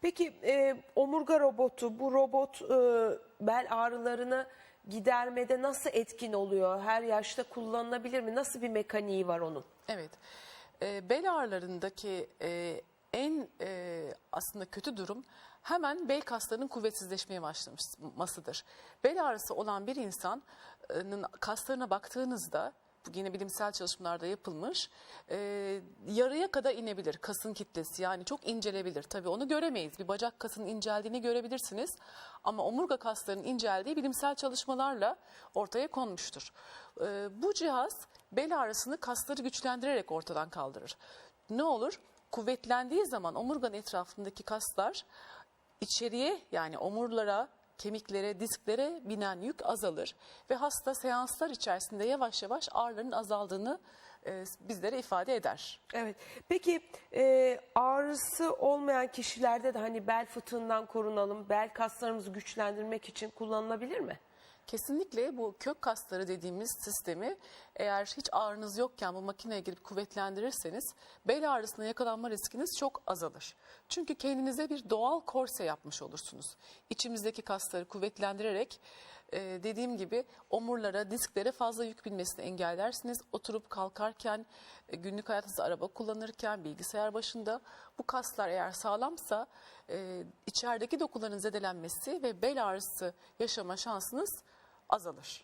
Peki e, omurga robotu, bu robot e, bel ağrılarını gidermede nasıl etkin oluyor? Her yaşta kullanılabilir mi? Nasıl bir mekaniği var onun? Evet. E, bel ağrılarındaki e, en e, aslında kötü durum hemen bel kaslarının kuvvetsizleşmeye başlamasıdır. Bel ağrısı olan bir insanın kaslarına baktığınızda yine bilimsel çalışmalarda yapılmış e, yarıya kadar inebilir kasın kitlesi yani çok incelebilir. Tabii onu göremeyiz bir bacak kasının inceldiğini görebilirsiniz ama omurga kaslarının inceldiği bilimsel çalışmalarla ortaya konmuştur. E, bu cihaz bel ağrısını kasları güçlendirerek ortadan kaldırır. Ne olur? Kuvvetlendiği zaman omurganın etrafındaki kaslar içeriye yani omurlara, kemiklere, disklere binen yük azalır ve hasta seanslar içerisinde yavaş yavaş ağrıların azaldığını e, bizlere ifade eder. Evet. Peki e, ağrısı olmayan kişilerde de hani bel fıtığından korunalım, bel kaslarımızı güçlendirmek için kullanılabilir mi? Kesinlikle bu kök kasları dediğimiz sistemi eğer hiç ağrınız yokken bu makineye girip kuvvetlendirirseniz bel ağrısına yakalanma riskiniz çok azalır. Çünkü kendinize bir doğal korse yapmış olursunuz. İçimizdeki kasları kuvvetlendirerek e, dediğim gibi omurlara, disklere fazla yük binmesini engellersiniz. Oturup kalkarken, e, günlük hayatınızda araba kullanırken, bilgisayar başında bu kaslar eğer sağlamsa e, içerideki dokuların zedelenmesi ve bel ağrısı yaşama şansınız azalır.